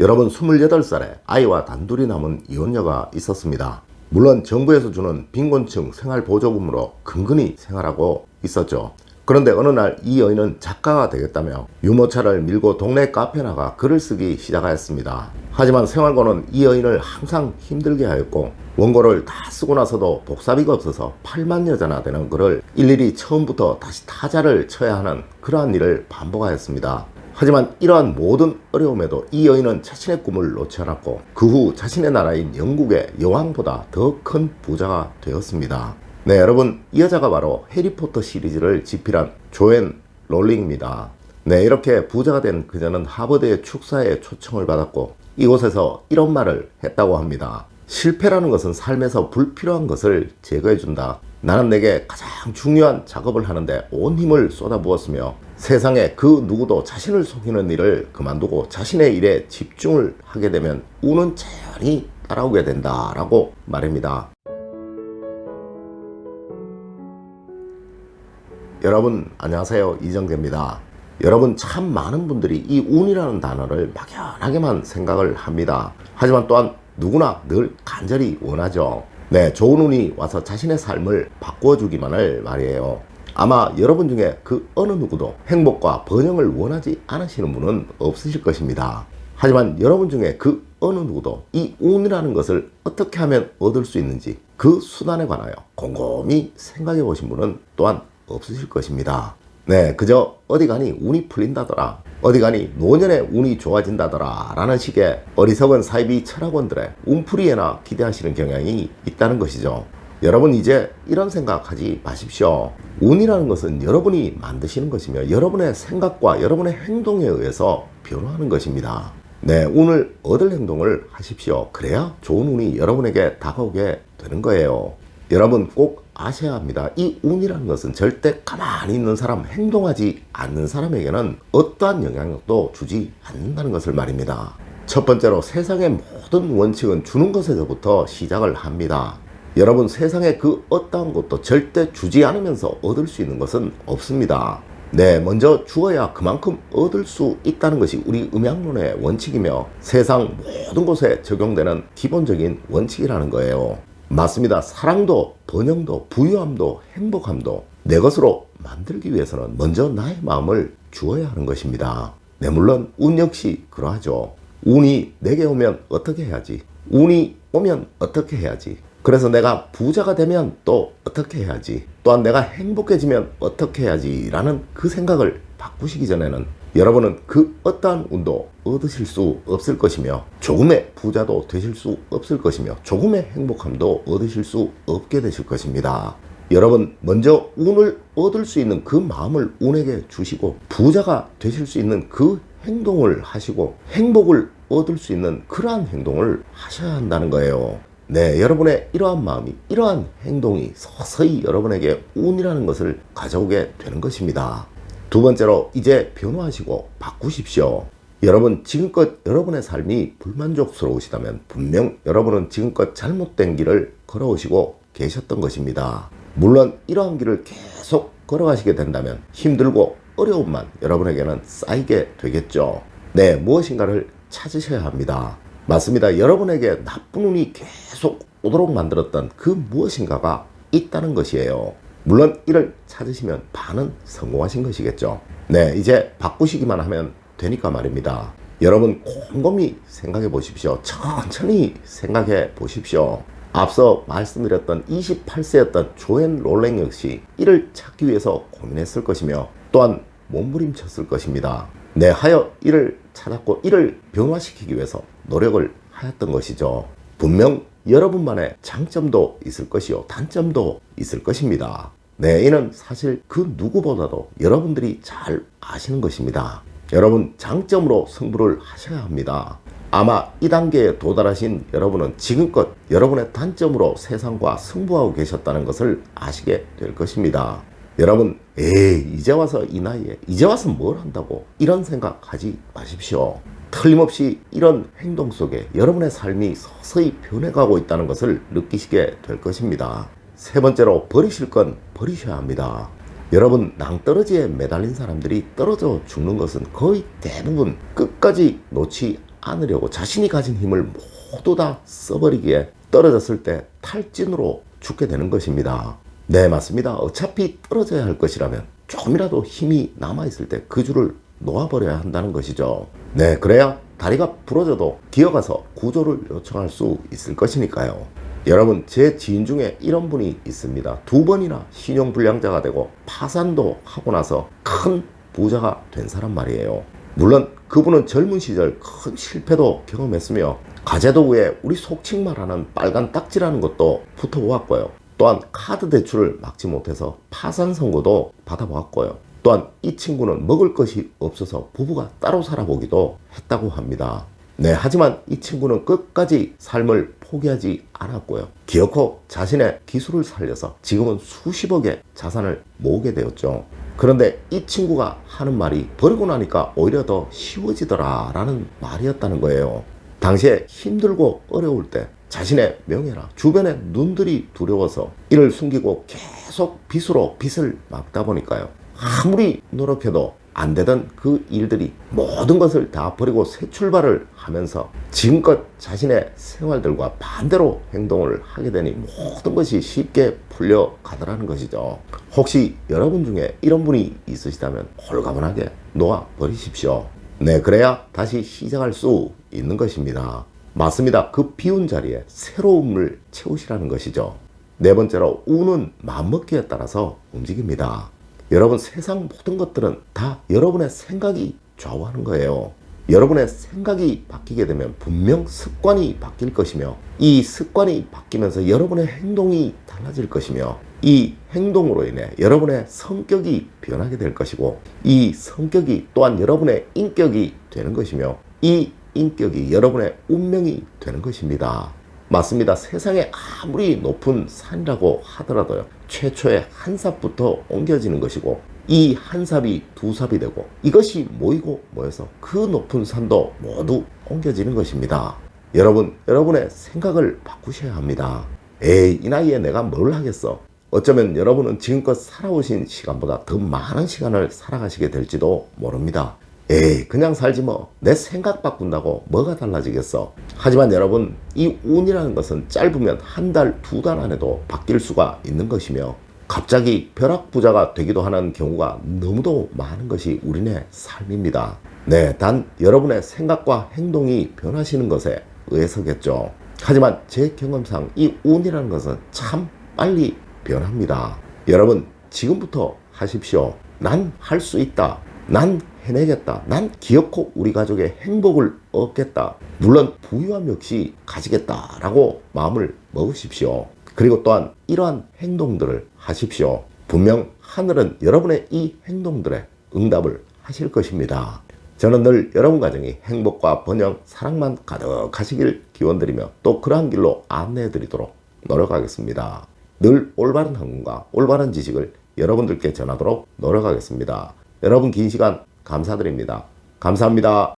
여러분 28살에 아이와 단둘이 남은 이혼녀가 있었습니다. 물론 정부에서 주는 빈곤층 생활보조금으로 근근히 생활하고 있었죠. 그런데 어느 날 이 여인은 작가가 되겠다며 유모차를 밀고 동네 카페 나가 글을 쓰기 시작하였습니다. 하지만 생활고는 이 여인을 항상 힘들게 하였고 원고를 다 쓰고 나서도 복사비가 없어서 8만 여자나 되는 글을 일일이 처음부터 다시 타자를 쳐야 하는 그러한 일을 반복하였습니다. 하지만 이러한 모든 어려움에도 이 여인은 자신의 꿈을 놓지 않았고 그 후 자신의 나라인 영국의 여왕보다 더 큰 부자가 되었습니다. 네, 여러분, 이 여자가 바로 해리포터 시리즈를 집필한 조앤 롤링입니다. 네, 이렇게 부자가 된 그녀는 하버드의 축사에 초청을 받았고 이곳에서 이런 말을 했다고 합니다. 실패라는 것은 삶에서 불필요한 것을 제거해 준다. 나는 내게 가장 중요한 작업을 하는데 온 힘을 쏟아부었으며 세상에 그 누구도 자신을 속이는 일을 그만두고 자신의 일에 집중을 하게 되면 운은 자연히 따라오게 된다라고 말입니다. 여러분 안녕하세요 이정재입니다. 여러분 참 많은 분들이 이 운이라는 단어를 막연하게만 생각을 합니다. 하지만 또한 누구나 늘 간절히 원하죠. 네, 좋은 운이 와서 자신의 삶을 바꾸어 주기만을 말이에요. 아마 여러분 중에 그 어느 누구도 행복과 번영을 원하지 않으시는 분은 없으실 것입니다. 하지만 여러분 중에 그 어느 누구도 이 운이라는 것을 어떻게 하면 얻을 수 있는지 그 수단에 관하여 곰곰이 생각해 보신 분은 또한 없으실 것입니다. 네, 그저 어디 가니 운이 풀린다더라. 어디 가니 노년에 운이 좋아진다더라. 라는 식의 어리석은 사이비 철학원들의 운풀이에나 기대하시는 경향이 있다는 것이죠. 여러분 이제 이런 생각하지 마십시오. 운이라는 것은 여러분이 만드시는 것이며 여러분의 생각과 여러분의 행동에 의해서 변화하는 것입니다. 네, 운을 얻을 행동을 하십시오. 그래야 좋은 운이 여러분에게 다가오게 되는 거예요. 여러분 꼭 아셔야 합니다. 이 운이라는 것은 절대 가만히 있는 사람, 행동하지 않는 사람에게는 어떠한 영향력도 주지 않는다는 것을 말입니다. 첫 번째로 세상의 모든 원칙은 주는 것에서부터 시작을 합니다. 여러분 세상에 그 어떠한 것도 절대 주지 않으면서 얻을 수 있는 것은 없습니다. 네, 먼저 주어야 그만큼 얻을 수 있다는 것이 우리 음양론의 원칙이며 세상 모든 곳에 적용되는 기본적인 원칙이라는 거예요. 맞습니다. 사랑도, 번영도, 부유함도, 행복함도 내 것으로 만들기 위해서는 먼저 나의 마음을 주어야 하는 것입니다. 네, 물론 운 역시 그러하죠. 운이 내게 오면 어떻게 해야지? 운이 오면 어떻게 해야지? 그래서 내가 부자가 되면 또 어떻게 해야지? 또한 내가 행복해지면 어떻게 해야지? 라는 그 생각을 바꾸시기 전에는 여러분은 그 어떠한 운도 얻으실 수 없을 것이며 조금의 부자도 되실 수 없을 것이며 조금의 행복함도 얻으실 수 없게 되실 것입니다. 여러분 먼저 운을 얻을 수 있는 그 마음을 운에게 주시고 부자가 되실 수 있는 그 행동을 하시고 행복을 얻을 수 있는 그러한 행동을 하셔야 한다는 거예요. 네, 여러분의 이러한 마음이, 이러한 행동이 서서히 여러분에게 운이라는 것을 가져오게 되는 것입니다. 두 번째로 이제 변화하시고 바꾸십시오. 여러분 지금껏 여러분의 삶이 불만족스러우시다면 분명 여러분은 지금껏 잘못된 길을 걸어오시고 계셨던 것입니다. 물론 이러한 길을 계속 걸어가시게 된다면 힘들고 어려움만 여러분에게는 쌓이게 되겠죠. 네, 무엇인가를 찾으셔야 합니다. 맞습니다. 여러분에게 나쁜 운이 계속 오도록 만들었던 그 무엇인가가 있다는 것이에요. 물론 이를 찾으시면 반은 성공하신 것이겠죠. 네, 이제 바꾸시기만 하면 되니까 말입니다. 여러분 곰곰이 생각해 보십시오. 천천히 생각해 보십시오. 앞서 말씀드렸던 28세였던 조앤 롤랭 역시 이를 찾기 위해서 고민했을 것이며 또한 몸부림쳤을 것입니다. 네, 하여 이를 찾았고 이를 변화시키기 위해서 노력을 하였던 것이죠. 분명 여러분만의 장점도 있을 것이요. 단점도 있을 것입니다. 네, 이는 사실 그 누구보다도 여러분들이 잘 아시는 것입니다. 여러분, 장점으로 승부를 하셔야 합니다. 아마 이 단계에 도달하신 여러분은 지금껏 여러분의 단점으로 세상과 승부하고 계셨다는 것을 아시게 될 것입니다. 여러분, 에이, 이제 와서 이 나이에, 이제 와서 뭘 한다고 이런 생각 하지 마십시오. 틀림없이 이런 행동 속에 여러분의 삶이 서서히 변해가고 있다는 것을 느끼시게 될 것입니다. 세 번째로 버리실 건 버리셔야 합니다. 여러분 낭떠러지에 매달린 사람들이 떨어져 죽는 것은 거의 대부분 끝까지 놓지 않으려고 자신이 가진 힘을 모두 다 써버리기에 떨어졌을 때 탈진으로 죽게 되는 것입니다. 네, 맞습니다. 어차피 떨어져야 할 것이라면 조금이라도 힘이 남아있을 때 그 줄을 놓아버려야 한다는 것이죠. 네, 그래야 다리가 부러져도 기어가서 구조를 요청할 수 있을 것이니까요. 여러분, 제 지인 중에 이런 분이 있습니다. 두 번이나 신용불량자가 되고 파산도 하고 나서 큰 부자가 된 사람 말이에요. 물론 그분은 젊은 시절 큰 실패도 경험했으며 가재도구에 우리 속칭 말하는 빨간 딱지라는 것도 붙어보았고요. 또한 카드 대출을 막지 못해서 파산 선고도 받아보았고요. 또한 이 친구는 먹을 것이 없어서 부부가 따로 살아보기도 했다고 합니다. 네, 하지만 이 친구는 끝까지 삶을 포기하지 않았고요. 기어코 자신의 기술을 살려서 지금은 수십억의 자산을 모으게 되었죠. 그런데 이 친구가 하는 말이 버리고 나니까 오히려 더 쉬워지더라 라는 말이었다는 거예요. 당시에 힘들고 어려울 때 자신의 명예나 주변의 눈들이 두려워서 이를 숨기고 계속 빚으로 빚을 막다 보니까요. 아무리 노력해도 안 되던 그 일들이 모든 것을 다 버리고 새 출발을 하면서 지금껏 자신의 생활들과 반대로 행동을 하게 되니 모든 것이 쉽게 풀려가더라는 것이죠. 혹시 여러분 중에 이런 분이 있으시다면 홀가분하게 놓아 버리십시오. 네, 그래야 다시 시작할 수 있는 것입니다. 맞습니다. 그 비운 자리에 새로움을 채우시라는 것이죠. 네 번째로 운은 마음먹기에 따라서 움직입니다. 여러분 세상 모든 것들은 다 여러분의 생각이 좌우하는 거예요. 여러분의 생각이 바뀌게 되면 분명 습관이 바뀔 것이며 이 습관이 바뀌면서 여러분의 행동이 달라질 것이며 이 행동으로 인해 여러분의 성격이 변하게 될 것이고 이 성격이 또한 여러분의 인격이 되는 것이며 이 인격이 여러분의 운명이 되는 것입니다. 맞습니다. 세상에 아무리 높은 산이라고 하더라도요. 최초의 한 삽부터 옮겨지는 것이고 이 한 삽이 두 삽이 되고 이것이 모이고 모여서 그 높은 산도 모두 옮겨지는 것입니다. 여러분, 여러분의 생각을 바꾸셔야 합니다. 에이, 이 나이에 내가 뭘 하겠어? 어쩌면 여러분은 지금껏 살아오신 시간보다 더 많은 시간을 살아가시게 될지도 모릅니다. 에이, 그냥 살지 뭐. 내 생각 바꾼다고 뭐가 달라지겠어. 하지만 여러분, 이 운이라는 것은 짧으면 한 달, 두달 안에도 바뀔 수가 있는 것이며, 갑자기 벼락부자가 되기도 하는 경우가 너무도 많은 것이 우리네 삶입니다. 네, 단 여러분의 생각과 행동이 변하시는 것에 의해서겠죠. 하지만 제 경험상 이 운이라는 것은 참 빨리 변합니다. 여러분, 지금부터 하십시오. 난 할 수 있다. 난 해내겠다. 난 기어코 우리 가족의 행복을 얻겠다. 물론 부유함 역시 가지겠다라고 마음을 먹으십시오. 그리고 또한 이러한 행동들을 하십시오. 분명 하늘은 여러분의 이 행동들에 응답을 하실 것입니다. 저는 늘 여러분 가정이 행복과 번영, 사랑만 가득하시길 기원드리며 또 그러한 길로 안내해 드리도록 노력하겠습니다. 늘 올바른 학문과 올바른 지식을 여러분들께 전하도록 노력하겠습니다. 여러분 긴 시간 감사드립니다. 감사합니다.